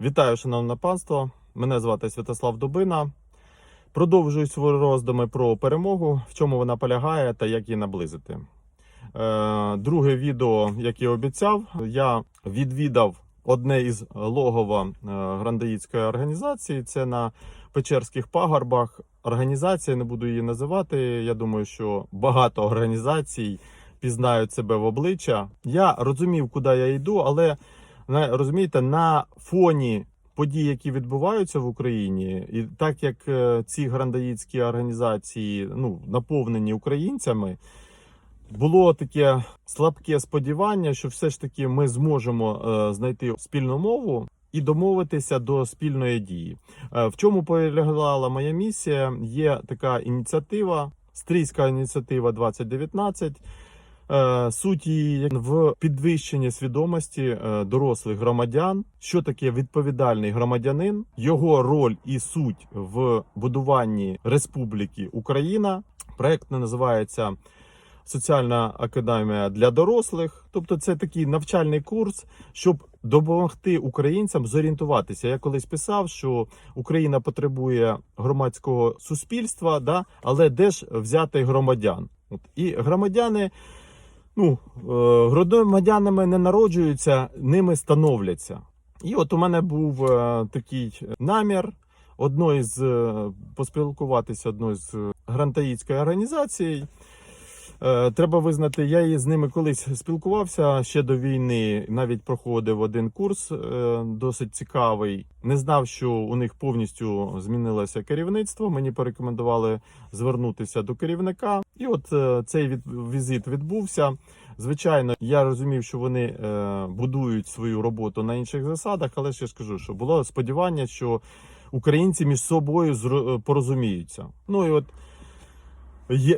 Вітаю, шановне панство. Мене звати Святослав Дубина. Продовжую свої роздуми про перемогу, в чому вона полягає та як її наблизити. Е, Друге відео, як і обіцяв, я відвідав одне із логова е, грандаїцької організації. Це на Печерських пагорбах. Організація, не буду її називати. Я думаю, що багато організацій пізнають себе в обличчя. Я розумів, куди я йду, але розумієте, на фоні подій, які відбуваються в Україні, і так як е, ці грандаїцькі організації ну, наповнені українцями, було таке слабке сподівання, що все ж таки ми зможемо е, знайти спільну мову. І домовитися до спільної дії. Е, В чому полягала моя місія? Є така ініціатива, стрійська ініціатива 2019. Е, Суть її в підвищенні свідомості е, дорослих громадян, що таке відповідальний громадянин, його роль і суть в будуванні Республіки Україна. Проект називається Соціальна академія для дорослих. Тобто, це такий навчальний курс, щоб допомогти українцям зорієнтуватися. Я колись писав, що Україна потребує громадського суспільства, да, але де ж взяти громадян? От і громадяни. Ну, е, громадянами не народжуються, ними становляться. І от у мене був е, такий намір одної з е, поспілкуватися одною з е, грантаїцької організацій. Е, Треба визнати, я і з ними колись спілкувався ще до війни. Навіть проходив один курс е, досить цікавий. Не знав, що у них повністю змінилося керівництво. Мені порекомендували звернутися до керівника. І от е, цей візит відбувся. Звичайно, я розумів, що вони е, будують свою роботу на інших засадах, але ще скажу, що було сподівання, що українці між собою зро- порозуміються. Ну і от.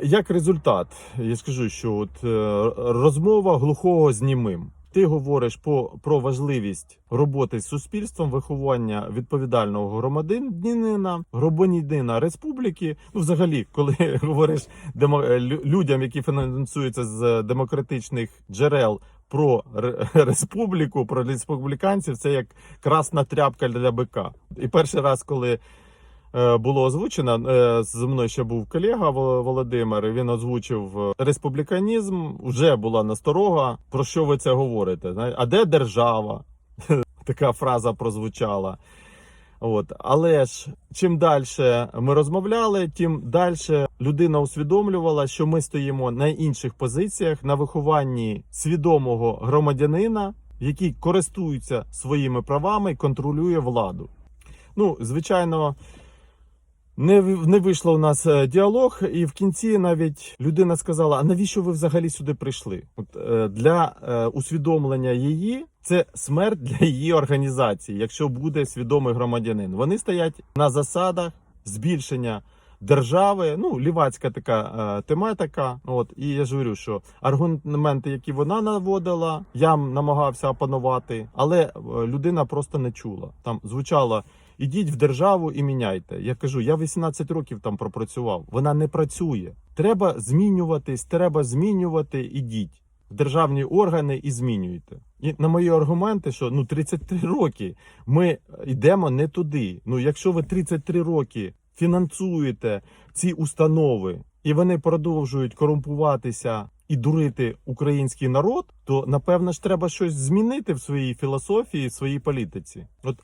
Як результат, я скажу, що от е, розмова глухого з німим. Ти говориш по про важливість роботи з суспільством, виховання відповідального громадянина, громадянина республіки. Ну, взагалі, коли говориш людям, які фінансуються з демократичних джерел про республіку, про республіканців, це як красна тряпка для бика. І перший раз, коли було озвучено. е, Зі мною ще був колега Володимир. Він озвучив е, республіканізм. Вже була насторога. Про що ви це говорите? А де держава? Така фраза прозвучала. От, але ж чим далі ми розмовляли, тим далі людина усвідомлювала, що ми стоїмо на інших позиціях на вихованні свідомого громадянина, який користується своїми правами і контролює владу. Ну, звичайно, не, не вийшло у нас е, діалог, і в кінці навіть людина сказала: А навіщо ви взагалі сюди прийшли? От е, для е, усвідомлення її це смерть для її організації, якщо буде свідомий громадянин. Вони стоять на засадах збільшення. Держави, ну лівацька така тематика. От і я ж говорю, що аргументи, які вона наводила, я намагався опанувати, але людина просто не чула. Там звучало Ідіть в державу і міняйте. Я кажу, я 18 років там пропрацював. Вона не працює. Треба змінюватись, треба змінювати. Ідіть в державні органи і змінюйте. І на мої аргументи, що ну 33 роки ми йдемо не туди. Ну, якщо ви 33 роки фінансуєте ці установи, і вони продовжують корумпуватися і дурити український народ, то напевно ж треба щось змінити в своїй філософії, в своїй політиці. От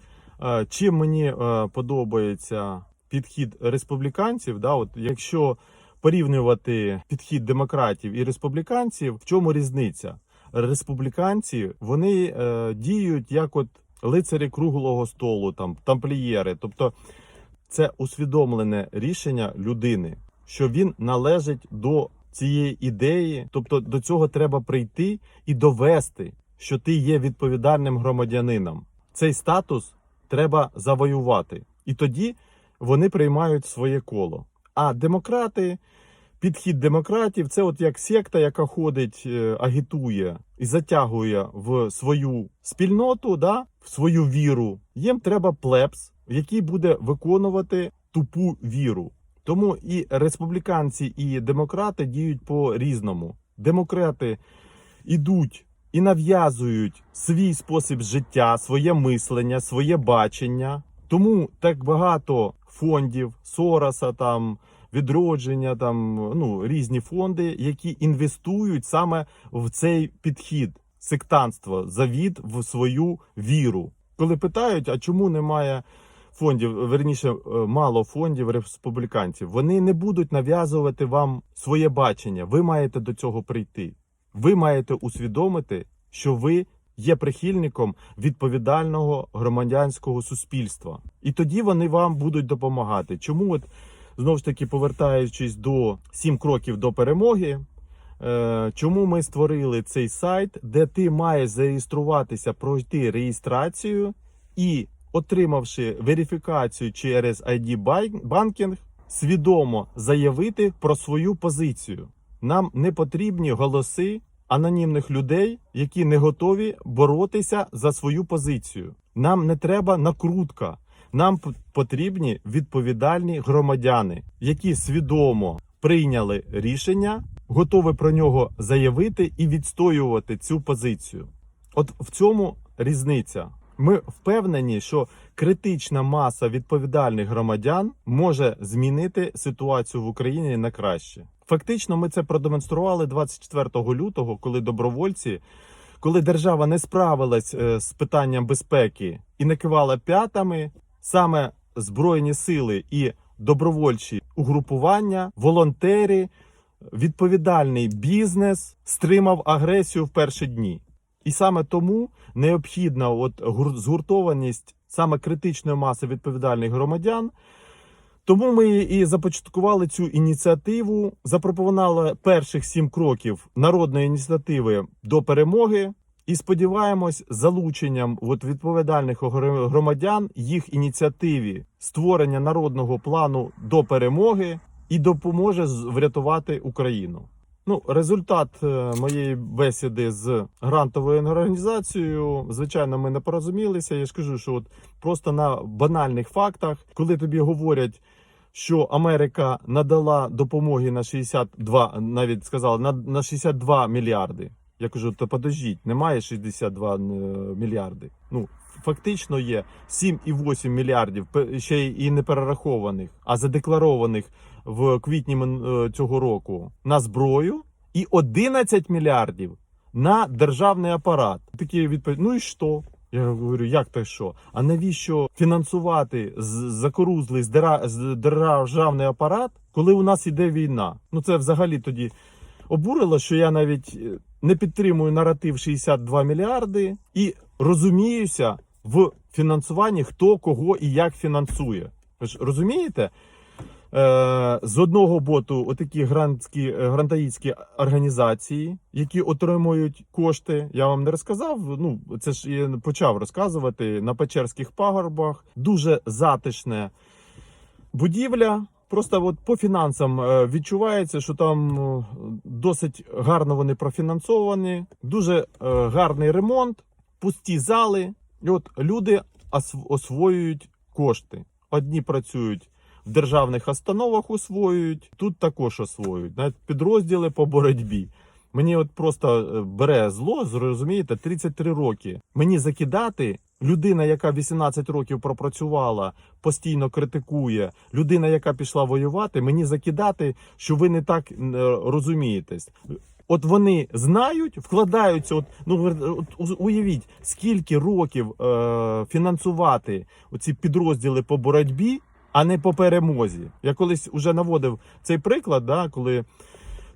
Чим мені е, подобається підхід республіканців, да, от якщо порівнювати підхід демократів і республіканців, в чому різниця? Республіканці вони е, діють як от лицарі круглого столу, там тамплієри. Тобто це усвідомлене рішення людини, що він належить до цієї ідеї, тобто до цього треба прийти і довести, що ти є відповідальним громадянином. Цей статус треба завоювати. І тоді вони приймають своє коло. А демократи, підхід демократів це от як секта, яка ходить, е, агітує і затягує в свою спільноту, да, в свою віру. Їм треба плебс, який буде виконувати тупу віру. Тому і республіканці, і демократи діють по різному. Демократи ідуть і нав'язують свій спосіб життя, своє мислення, своє бачення. Тому так багато фондів Сороса, там відродження, там ну різні фонди, які інвестують саме в цей підхід сектантство, завід в свою віру. Коли питають, а чому немає фондів, верніше, е, мало фондів республіканців, вони не будуть нав'язувати вам своє бачення. Ви маєте до цього прийти. Ви маєте усвідомити, що ви є прихильником відповідального громадянського суспільства. І тоді вони вам будуть допомагати. Чому от знову ж таки повертаючись до сім кроків до перемоги. Е, Чому ми створили цей сайт, де ти маєш зареєструватися, пройти реєстрацію і, отримавши верифікацію через ID банкінг, свідомо заявити про свою позицію. Нам не потрібні голоси анонімних людей, які не готові боротися за свою позицію. Нам не треба накрутка. Нам потрібні відповідальні громадяни, які свідомо прийняли рішення, готові про нього заявити і відстоювати цю позицію. От в цьому різниця. Ми впевнені, що критична маса відповідальних громадян може змінити ситуацію в Україні на краще. Фактично, ми це продемонстрували 24 лютого, коли добровольці, коли держава не справилась е, з питанням безпеки і не кивала п'ятами, саме збройні сили і добровольчі угрупування, волонтери, відповідальний бізнес стримав агресію в перші дні. І саме тому необхідна от гур- згуртованість саме критичної маси відповідальних громадян. Тому ми і започаткували цю ініціативу, запропонували перших сім кроків народної ініціативи до перемоги. І сподіваємось, залученням от відповідальних громадян їх ініціативі створення народного плану до перемоги і допоможе врятувати Україну. Ну, результат е, моєї бесіди з грантовою організацією. Звичайно, ми не порозумілися. Я ж кажу, що от просто на банальних фактах, коли тобі говорять, що Америка надала допомоги на 62, навіть сказала на, на 62 мільярди. Я кажу, то подождіть, немає 62 е, мільярди. Ну фактично є 7,8 мільярдів ще і не перерахованих, а задекларованих в квітні е, цього року на зброю, і 11 мільярдів на державний апарат. Такі відповідь: ну і що? Я говорю, як то що? А навіщо фінансувати закорузлий державний апарат, коли у нас іде війна? Ну це взагалі тоді обурило, що я навіть е, не підтримую наратив 62 мільярди і розуміюся в фінансуванні, хто кого і як фінансує. Ви ж розумієте? Е, з одного боку, отакі грантські е, грантаїцькі організації, які отримують кошти. Я вам не розказав. Ну це ж я почав розказувати на Печерських пагорбах. Дуже затишне будівля. Просто от по фінансам е, відчувається, що там досить гарно вони профінансовані, дуже гарний ремонт, пусті зали. І от люди ос- освоюють кошти. Одні працюють в державних установах, освоюють, тут також освоюють. Навіть підрозділи по боротьбі. Мені от просто е, бере зло, зрозумієте, 33 роки. Мені закидати людина, яка 18 років пропрацювала, постійно критикує. Людина, яка пішла воювати, мені закидати, що ви не так е, розумієтесь. От вони знають, вкладаються. От ну от уявіть, скільки років е, фінансувати оці підрозділи по боротьбі, а не по перемозі. Я колись вже наводив цей приклад, да, коли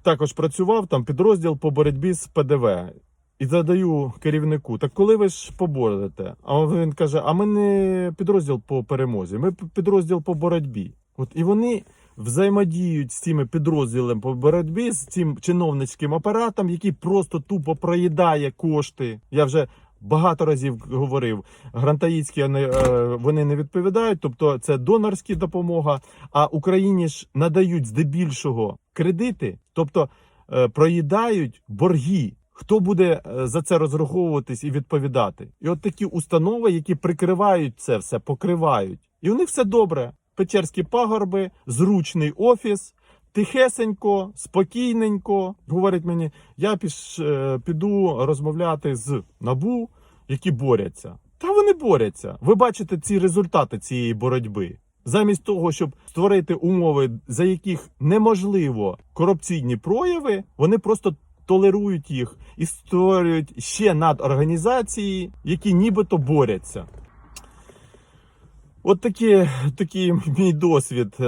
також працював там підрозділ по боротьбі з ПДВ. І задаю керівнику: так коли ви ж поборете? А він каже: А ми не підрозділ по перемозі, ми підрозділ по боротьбі. От і вони взаємодіють з цими підрозділами по боротьбі, з цим чиновницьким апаратом, який просто тупо проїдає кошти. Я вже багато разів говорив, грантаїцькі вони, е, не відповідають, тобто це донорська допомога. А Україні ж надають здебільшого кредити, тобто е, проїдають борги. Хто буде е, за це розраховуватись і відповідати? І от такі установи, які прикривають це все, покривають. І у них все добре. Печерські пагорби, зручний офіс, тихесенько, спокійненько. Говорить мені, я піш, е, піду розмовляти з набу, які борються. Та вони борються. Ви бачите ці результати цієї боротьби. Замість того, щоб створити умови, за яких неможливо корупційні прояви, вони просто толерують їх і створюють ще надорганізації, які нібито борються. От такі, такий мій досвід е,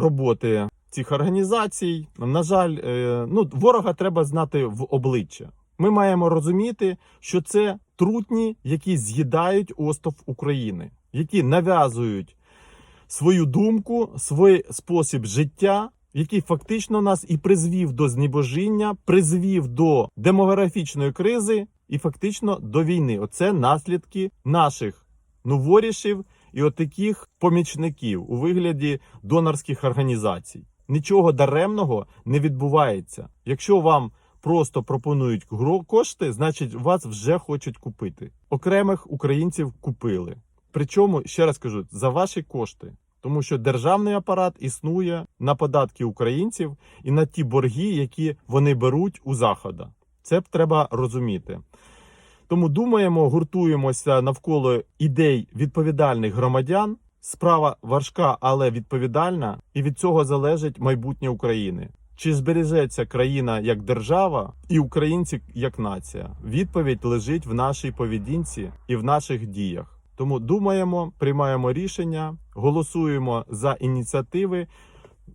роботи цих організацій. На жаль, е, ну, ворога треба знати в обличчя. Ми маємо розуміти, що це трутні, які з'їдають остов України, які нав'язують свою думку, свій спосіб життя, який фактично нас і призвів до знебожіння, призвів до демографічної кризи і фактично до війни. Оце наслідки наших новорішів і отаких помічників у вигляді донорських організацій. Нічого даремного не відбувається. Якщо вам просто пропонують кошти, значить вас вже хочуть купити. Окремих українців купили. Причому, ще раз кажу, за ваші кошти. Тому що державний апарат існує на податки українців і на ті борги, які вони беруть у захода. Це б треба розуміти. Тому думаємо, гуртуємося навколо ідей відповідальних громадян. Справа важка, але відповідальна, і від цього залежить майбутнє України. Чи збережеться країна як держава і українці як нація? Відповідь лежить в нашій поведінці і в наших діях. Тому думаємо, приймаємо рішення, голосуємо за ініціативи.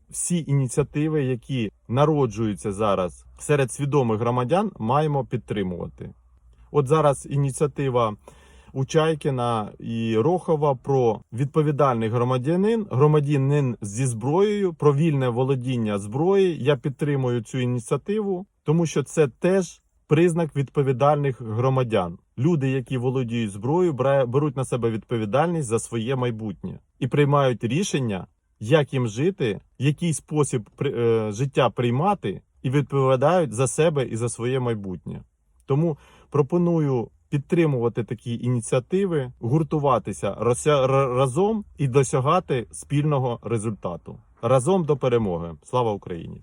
Всі ініціативи, які народжуються зараз серед свідомих громадян, маємо підтримувати. От зараз ініціатива у Чайкіна і Рохова про відповідальний громадянин, громадянин зі зброєю, про вільне володіння зброї. Я підтримую цю ініціативу, тому що це теж признак відповідальних громадян. Люди, які володіють зброєю, беруть на себе відповідальність за своє майбутнє і приймають рішення, як їм жити, який спосіб при- е, життя приймати, і відповідають за себе і за своє майбутнє. Тому пропоную підтримувати такі ініціативи, гуртуватися разом і досягати спільного результату. Разом до перемоги. Слава Україні!